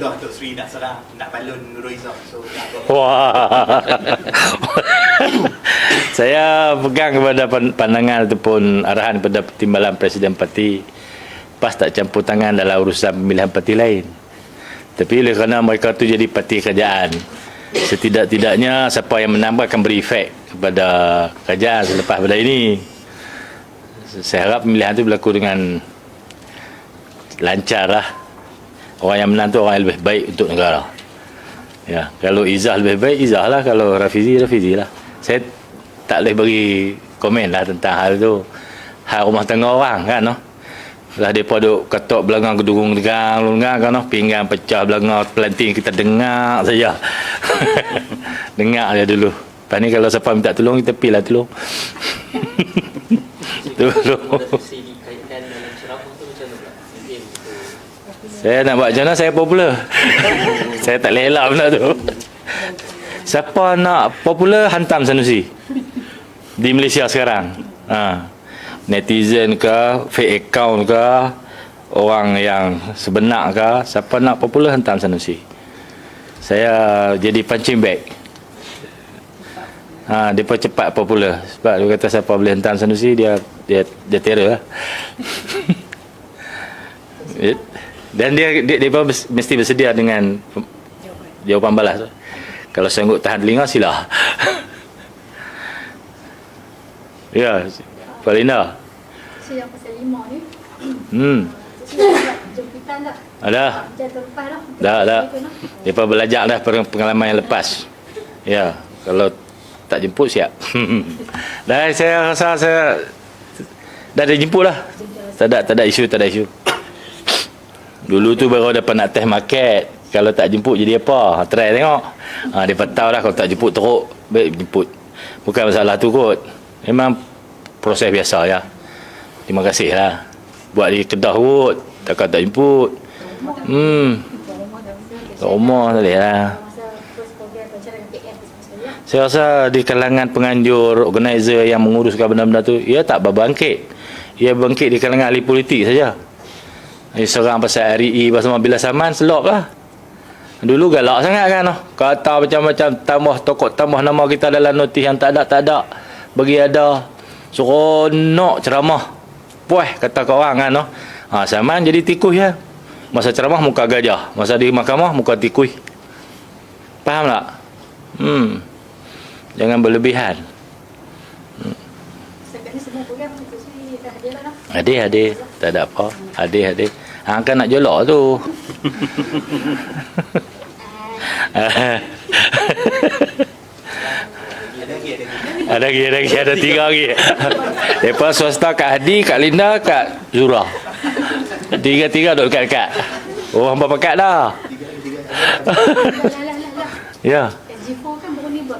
lah Tok Sri nak serang, nak balon Nurul Izzah. So. Wah. saya pegang kepada pan- pandangan ataupun arahan kepada timbalan Presiden Parti PAS tak campur tangan dalam urusan pemilihan parti lain. Tapi oleh kerana mereka tu jadi parti kerajaan, setidak-tidaknya siapa yang menambah akan beri efek kepada kerajaan selepas pada ini. Saya harap pemilihan itu berlaku dengan lancar lah. Orang yang menang tu orang yang lebih baik untuk negara. Ya, kalau Izzah lebih baik, Izzah lah. Kalau Rafizi, Rafizi lah. Saya tak boleh bagi komen lah tentang hal tu. Hal rumah tangga orang kan, no? Lah mereka duk ketok belakang gedung tegang, dengar kan, no? Pinggan pecah belakang, pelanting kita dengar saja. dengar je dulu. Lepas ni kalau siapa minta tolong, kita pergi lah tolong. tolong. Ceramah tu macam mana pula? Saya nak buat macam mana saya popular. saya tak boleh elak benda tu. Siapa nak popular hantam Sanusi. Di Malaysia sekarang. Ha. Netizen ke, fake account ke, orang yang sebenar ke, siapa nak popular hantam Sanusi. Saya jadi punching bag. Ha, dia pun cepat popular. Sebab dia kata siapa boleh hantam Sanusi, dia dia dia terror lah. Dan dia dia, dia pun mesti bersedia dengan jawapan balas. Kalau sanggup tahan telinga sila. ya. Isu yang pasal lima ni Hmm, jemputan dah ada. Jatuh lepas dah Dah. Depa belajar dah peng- pengalaman yang lepas. Ya, kalau tak jemput siap. dah saya rasa saya dah ada jemput lah. Tak ada tak ada isu, tak ada isu. Dulu tu baru dapat nak test market. Kalau tak jemput jadi apa? Ha, try tengok. Ha, dia tahu dah kalau tak jemput teruk. Baik jemput. Bukan masalah tu kot. Memang proses biasa ya. Terima kasih lah. Buat di Kedah kot. Takkan tak jemput. Hmm. Tak rumah lah. Sekali lah Saya rasa di kalangan penganjur, organizer yang menguruskan benda-benda tu, ia tak berbangkit. Ia bangkit di kalangan ahli politik saja. Ia serang pasal REE, pasal mobil saman, selop lah. Dulu galak sangat kan. Kata macam-macam, tambah tokok, tambah nama kita dalam notis yang tak ada, tak ada. Bagi ada. Seronok ceramah. Puas kata kau orang kan. Ha, saman jadi tikus ya. Masa ceramah muka gajah. Masa di mahkamah muka tikus. Faham tak? Hmm. Jangan berlebihan. Setakat Adik, adik. Tak ada apa. Adik, adik. Hang kan nak jolok tu. Ada lagi, ada lagi. ada tiga lagi. Lepas swasta Kak Hadi, Kak Linda, Kak Zura. Tiga-tiga duduk dekat-dekat. Oh, hampa pekat dah. Lah lah lah lah Ya.